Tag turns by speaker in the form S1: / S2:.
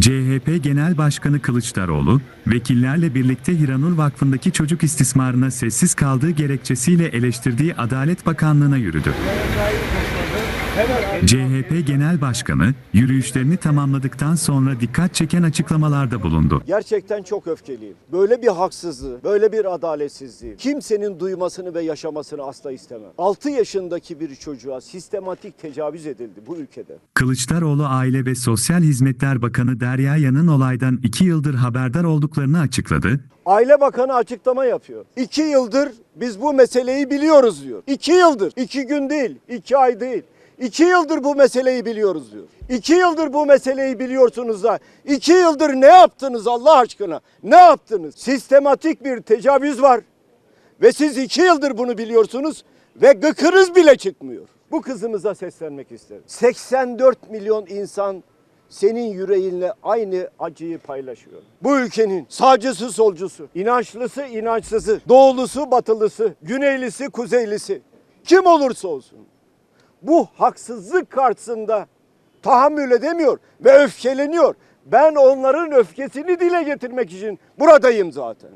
S1: CHP Genel Başkanı Kılıçdaroğlu, vekillerle birlikte Hiranur Vakfı'ndaki çocuk istismarına sessiz kaldığı gerekçesiyle eleştirdiği Adalet Bakanlığı'na yürüdü. CHP Genel Başkanı, yürüyüşlerini tamamladıktan sonra dikkat çeken açıklamalarda bulundu.
S2: Gerçekten çok öfkeliyim. Böyle bir haksızlığı, böyle bir adaletsizliği kimsenin duymasını ve yaşamasını asla istemem. 6 yaşındaki bir çocuğa sistematik tecavüz edildi bu ülkede.
S1: Kılıçdaroğlu Aile ve Sosyal Hizmetler Bakanı Derya Yan'ın olaydan iki yıldır haberdar olduklarını açıkladı.
S2: Aile Bakanı açıklama yapıyor. 2 yıldır biz bu meseleyi biliyoruz diyor. 2 yıldır. 2 gün değil, 2 ay değil. 2 yıldır bu meseleyi biliyoruz diyor. 2 yıldır bu meseleyi biliyorsunuz da 2 yıldır ne yaptınız Allah aşkına? Ne yaptınız? Sistematik bir tecavüz var. Ve siz 2 yıldır bunu biliyorsunuz ve gıkınız bile çıkmıyor. Bu kızımıza seslenmek isterim. 84 milyon insan senin yüreğinle aynı acıyı paylaşıyor. Bu ülkenin sağcısı solcusu, inançlısı inançsızı, doğulusu batılısı, güneylisi kuzeylisi kim olursa olsun bu haksızlık karşısında tahammül edemiyor ve öfkeleniyor. Ben onların öfkesini dile getirmek için buradayım zaten.